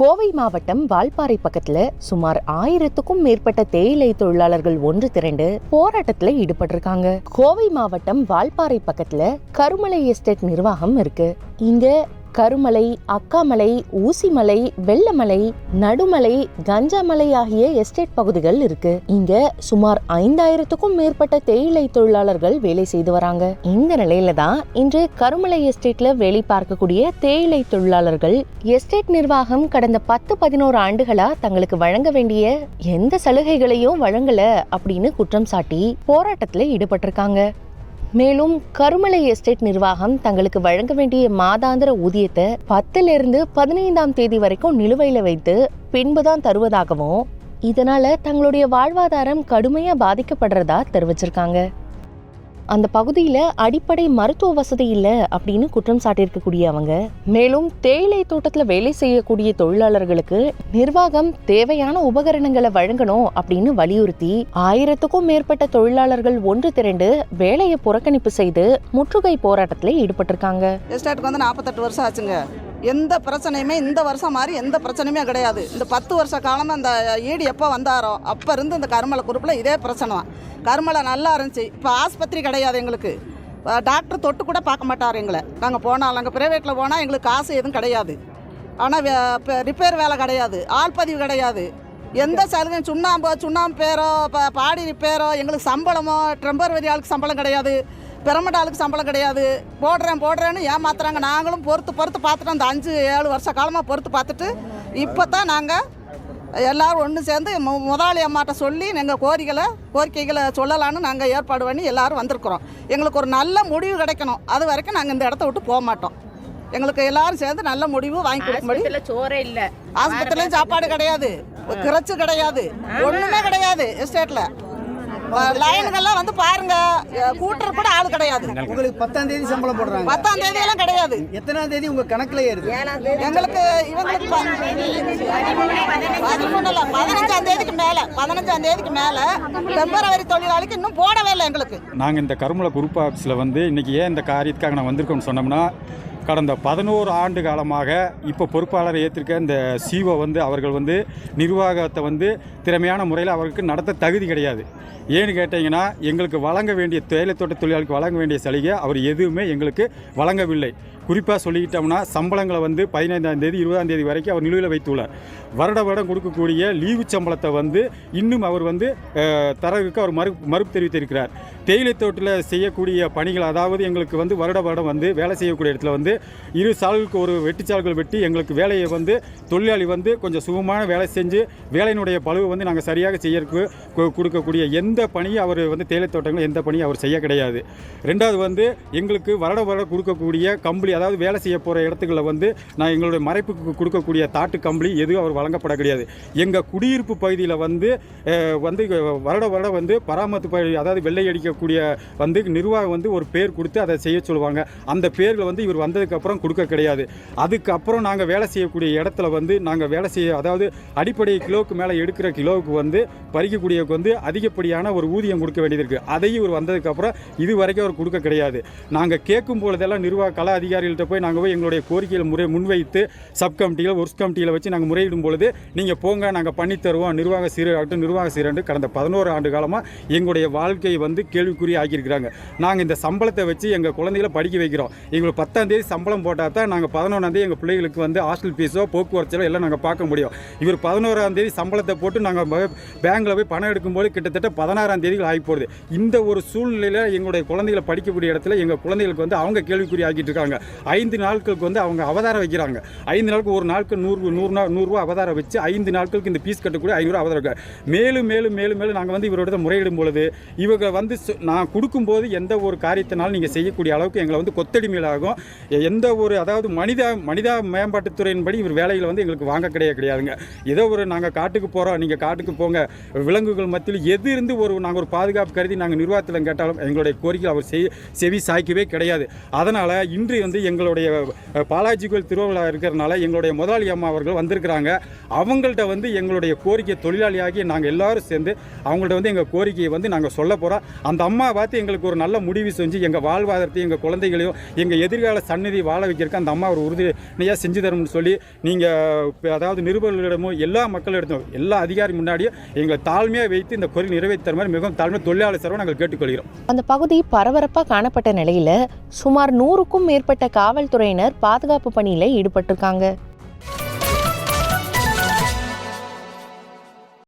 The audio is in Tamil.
கோவை மாவட்டம் வால்பாறை பக்கத்துல சுமார் ஆயிரத்துக்கும் மேற்பட்ட தேயிலை தொழிலாளர்கள் ஒன்று திரண்டு போராட்டத்துல ஈடுபட்டிருக்காங்க. கோவை மாவட்டம் வால்பாறை பக்கத்துல கருமலை எஸ்டேட் நிர்வாகம் இருக்கு. இங்க கருமலை அக்காமலை ஊசிமலை வெள்ளமலை நடுமலை கஞ்சாமலை ஆகிய எஸ்டேட் பகுதிகள் இருக்கு. இங்க சுமார் ஐந்தாயிரத்துக்கும் மேற்பட்ட தேயிலை தொழிலாளர்கள் வேலை செய்து வராங்க. இந்த நிலையில தான் இன்று கருமலை எஸ்டேட்ல வேலை பார்க்கக்கூடிய தேயிலை தொழிலாளர்கள் எஸ்டேட் நிர்வாகம் கடந்த பத்து பதினோரு ஆண்டுகளா தங்களுக்கு வழங்க வேண்டிய எந்த சலுகைகளையும் வழங்கல அப்படின்னு குற்றம் சாட்டி போராட்டத்துல ஈடுபட்டிருக்காங்க. மேலும் கருமலை எஸ்டேட் நிர்வாகம் தங்களுக்கு வழங்க வேண்டிய மாதாந்திர ஊதியத்தை பத்துல இருந்து பதினைந்தாம் தேதி வரைக்கும் நிலுவையில வைத்து பின்புதான் தருவதாகவும் இதனால தங்களுடைய வாழ்வாதாரம் கடுமையா பாதிக்கப்படுறதா தெரிவிச்சிருக்காங்க. அந்த பகுதியில் அடிப்படை மருத்துவ வசதி இல்லை அப்படின்னு குற்றம் சாட்டியிருக்கக்கூடிய அவங்க. மேலும் தேயிலை தோட்டத்தில் வேலை செய்யக்கூடிய தொழிலாளர்களுக்கு நிர்வாகம் தேவையான உபகரணங்களை வழங்கணும் அப்படின்னு வலியுறுத்தி ஆயிரத்துக்கும் மேற்பட்ட தொழிலாளர்கள் ஒன்று திரண்டு வேலையை புறக்கணிப்பு செய்து முற்றுகை போராட்டத்தில் ஈடுபட்டிருக்காங்க. எஸ்டேட்டுக்கு வந்து நாற்பத்தெட்டு வருஷம் ஆச்சுங்க. எந்த பிரச்சனையுமே இந்த வருஷம் மாதிரி எந்த பிரச்சனையுமே கிடையாது. இந்த பத்து வருஷ காலமாக அந்த ஈடு எப்போ வந்தாரோ அப்போ இருந்து இந்த கருமலை குரூப்பில் இதே பிரச்சனை தான். கருமலை நல்லா இருந்துச்சு. இப்போ ஆஸ்பத்திரி கிடையாது எங்களுக்கு. டாக்டர் தொட்டு கூட பார்க்க மாட்டார் எங்களை. நாங்கள் போனால் அங்கே ப்ரைவேட்டில் போனால் எங்களுக்கு காசு எதுவும் கிடையாது. ஆனால் இப்போ ரிப்பேர் வேலை கிடையாது. ஆள் பதிவு கிடையாது. எந்த சலுகையும் சுண்ணாம்பு சுண்ணாம்பு பேரோ இப்போ பாடி ரிப்பேரோ எங்களுக்கு சம்பளமோ டெம்பரவரி ஆளுக்கு சம்பளம் கிடையாது. பிரமட் ஆளுக்கு சம்பளம் கிடையாது. போடுறேன் போடுறேன்னு ஏமாத்துறாங்க. நாங்களும் பொறுத்து பொறுத்து பார்த்துட்டோம் அந்த அஞ்சு ஏழு வருஷ காலமாக பொறுத்து பார்த்துட்டு இப்போ தான் நாங்கள் எல்லாரும் ஒன்று சேர்ந்து முதலாளி அம்மாட்ட சொல்லி எங்கள் கோரிக்கைகளை கோரிக்கைகளை சொல்லலான்னு நாங்கள் ஏற்பாடு பண்ணி எல்லாரும் வந்திருக்கிறோம். எங்களுக்கு ஒரு நல்ல முடிவு கிடைக்கணும். அது வரைக்கும் நாங்கள் இந்த இடத்த விட்டு போக மாட்டோம். எங்களுக்கு எல்லாரும் சேர்ந்து நல்ல முடிவு வாங்கி கொடுக்கும்படி சோறே இல்ல. ஆஸ்பத்திரிலையும் சாப்பாடு கிடையாது. கிரச்சு கிடையாது. ஒண்ணுமே கிடையாது எஸ்டேட்ல. லைனுங்கெல்லாம் வந்து பாருங்க. கூட்டுற கூட ஆள் கிடையாது. உங்களுக்கு பத்தாம் தேதி சம்பளம் போடுறாங்க. பத்தாம் தேதி எல்லாம் கிடையாது. எத்தனாம் தேதி உங்க கணக்குல ஏறுது? எங்களுக்கு இவங்களுக்கு ப- பதிமூணு இல்ல, பதினஞ்சாம் தேதிக்கு மேல பதினஞ்சாம் தேதிக்கு மேல பிப்ரவரி தொழிலாளிக்கு இன்னும் போடவே இல்லை எங்களுக்கு. நாங்கள் இந்த கருமலை குரூப் ஆஃபீஸில் வந்து இன்றைக்கி ஏன் இந்த காரியத்துக்காக நான் வந்திருக்கோம்னு சொன்னோம்னா கடந்த பதினோரு ஆண்டு காலமாக இப்போ பொறுப்பாளரை ஏற்றிருக்க இந்த சிஓ வந்து அவர்கள் வந்து நிர்வாகத்தை வந்து திறமையான முறையில் அவருக்கு நடத்த தகுதி கிடையாது. ஏன்னு கேட்டிங்கன்னா எங்களுக்கு வழங்க வேண்டிய தேயிலை தோட்ட தொழிலாளிக்கு வழங்க வேண்டிய சலுகை அவர் எதுவுமே எங்களுக்கு வழங்கவில்லை. குறிப்பாக சொல்லிக்கிட்டோம்னா சம்பளங்களை வந்து பதினைந்தாம் தேதி இருபதாம் தேதி வரைக்கும் அவர் நிலுவையில் வைத்துள்ளார். வருட வருடம் கொடுக்கக்கூடிய லீவு சம்பளத்தை வந்து இன்னும் அவர் வந்து தரவுக்கு அவர் மறு மறுப்பு தெரிவித்திருக்கிறார். தேயிலை தோட்டில் செய்யக்கூடிய பணிகள் அதாவது எங்களுக்கு வந்து வருட வருடம் வந்து வேலை செய்யக்கூடிய இடத்துல வந்து இரு சால்களுக்கு ஒரு வெட்டிச்சால்கள் வெட்டி எங்களுக்கு வேலையை வந்து தொழிலாளி வந்து கொஞ்சம் சுகமான வேலை செஞ்சு வேலையினுடைய பழுவை வந்து நாங்கள் சரியாக செய்யறதுக்கு கொடுக்கக்கூடிய எந்த பணியும் அவர் வந்து தேயிலை தோட்டங்கள் எந்த பணியும் அவர் செய்ய கிடையாது. ரெண்டாவது வந்து எங்களுக்கு வருட வருடம் கொடுக்கக்கூடிய கம்பளி அதாவது வேலை செய்ய போகிற இடத்துக்களில் வந்து நான் எங்களுடைய மறைப்புக்கு கொடுக்கக்கூடிய தாட்டு கம்பளி எதுவும் அவர் வழங்கப்பட கிடையாது. எங்கள் குடியிருப்பு பகுதியில் வந்து வந்து வருட வருடம் வந்து பராமரிப்பு பகுதி அதாவது வெள்ளை அடிக்கக்கூடிய வந்து நிர்வாகம் வந்து ஒரு பேர் கொடுத்து அதை செய்ய சொல்லுவாங்க. அந்த பேரில் வந்து இவர் வந்தது வந்ததுக்கப்புறம் கொடுக்க கிடையாது. அதுக்கப்புறம் நாங்கள் வேலை செய்யக்கூடிய இடத்துல வந்து நாங்கள் வேலை செய்ய அதாவது அடிப்படை கிலோவுக்கு மேலே எடுக்கிற கிலோவுக்கு வந்து பறிக்கக்கூடியவுக்கு வந்து அதிகப்படியான ஒரு ஊதியம் கொடுக்க வேண்டியது இருக்குது அதையும் இவர் வந்ததுக்கப்புறம் இது வரைக்கும் அவர் கொடுக்க கிடையாது. நாங்கள் கேட்கும் பொழுதெல்லாம் நிர்வாக கல அதிகாரிகள்கிட்ட போய் நாங்கள் போய் எங்களுடைய கோரிக்கையில் முறை முன்வைத்து சப் கமிட்டியில் ஒர்க்ஸ் கமிட்டியில் வச்சு நாங்கள் முறையிடும் பொழுது நீங்கள் போங்க நாங்கள் பண்ணித்தருவோம் நிர்வாக சீராகட்டும் நிர்வாக சீரண்டு கடந்த பதினோரு ஆண்டு காலமாக எங்களுடைய வாழ்க்கையை வந்து கேள்விக்குறி ஆக்கியிருக்கிறாங்க. நாங்கள் இந்த சம்பளத்தை வச்சு எங்கள் குழந்தைகளை படிக்க வைக்கிறோம். எங்களுக்கு பத்தாம் தேதி சம்பளம் போட்டால் தான் நாங்கள் பதினொன்றாந்தேதி எங்கள் பிள்ளைகளுக்கு வந்து ஹாஸ்டல் ஃபீஸோ போக்குவரத்தோ எல்லாம் நாங்கள் பார்க்க முடியும். இவர் பதினோராந்தேதி சம்பளத்தை போட்டு நாங்கள் பேங்க்கில் போய் பணம் எடுக்கும்போது கிட்டத்தட்ட பதினாறாம் தேதிகள் ஆகி போகுது இந்த ஒரு சூழ்நிலையில் எங்களுடைய குழந்தைகளை படிக்கக்கூடிய இடத்துல எங்கள் குழந்தைகளுக்கு வந்து அவங்க கேள்விக்குறி ஆக்கிட்டு இருக்காங்க. ஐந்து நாட்களுக்கு வந்து அவங்க அவதாரம் வைக்கிறாங்க. ஐந்து நாளுக்கு ஒரு நாளுக்கு நூறு நூறு நாள் நூறுரூவா அவதாரம் வச்சு ஐந்து நாட்களுக்கு இந்த ஃபீஸ் கட்டக்கூடிய ஐநூறு அவதாரம் வைக்கிறாங்க. மேலும் மேலும் மேலும் மேலும் நாங்கள் வந்து இவரோட முறையிடும் பொழுது இவங்க வந்து நான் கொடுக்கும்போது எந்த ஒரு காரியத்தினாலும் நீங்கள் செய்யக்கூடிய அளவுக்கு எங்களை வந்து கொத்தடிமையிலாகும் எந்த ஒரு அதாவது மனித மனிதா மேம்பாட்டுத்துறையின்படி இவர் வேலையில் வந்து எங்களுக்கு வாங்க கிடையாது கிடையாதுங்க. ஏதோ ஒரு நாங்கள் காட்டுக்கு போகிறோம் நீங்கள் காட்டுக்கு போங்க. விலங்குகள் மத்தியில் எது இருந்து ஒரு நாங்கள் ஒரு பாதுகாப்பு கருதி நாங்கள் நிர்வாகத்தில் கேட்டாலும் எங்களுடைய கோரிக்கை அவர் செய் செவி சாய்க்கவே கிடையாது. அதனால் இன்று வந்து எங்களுடைய பாலாஜி கோயில் திருவிழா இருக்கிறனால எங்களுடைய முதலாளி அம்மா அவர்கள் வந்திருக்கிறாங்க. அவங்கள்ட்ட வந்து எங்களுடைய கோரிக்கை தொழிலாளியாகி நாங்கள் எல்லாரும் சேர்ந்து அவங்கள்ட்ட வந்து எங்கள் கோரிக்கையை வந்து நாங்கள் சொல்ல போகிறோம் அந்த அம்மா பார்த்து எங்களுக்கு ஒரு நல்ல முடிவு செஞ்சு எங்கள் வாழ்வாதாரத்தையும் எங்கள் குழந்தைகளையும் எங்கள் எதிர்கால சன்னதி வாழ வைக்கிறதுக்கு அந்த அம்மா ஒரு உறுதுணையாக செஞ்சு தரும்னு சொல்லி நீங்கள் அதாவது நிருபர்களிடமும் எல்லா மக்களிடமும் எல்லா அதிகாரி முன்னாடியும் எங்களை தாழ்மையாக வைத்து இந்த கோரிக்கை நிறைவேற்றி தருமாறு மிகவும் தாழ்மை தொழிலாளர் சார்பாக நாங்கள் கேட்டுக்கொள்கிறோம். அந்த பகுதி பரபரப்பாக காணப்பட்ட நிலையில் சுமார் நூறுக்கும் மேற்பட்ட காவல்துறையினர் பாதுகாப்பு பணியில் ஈடுபட்டிருக்காங்க.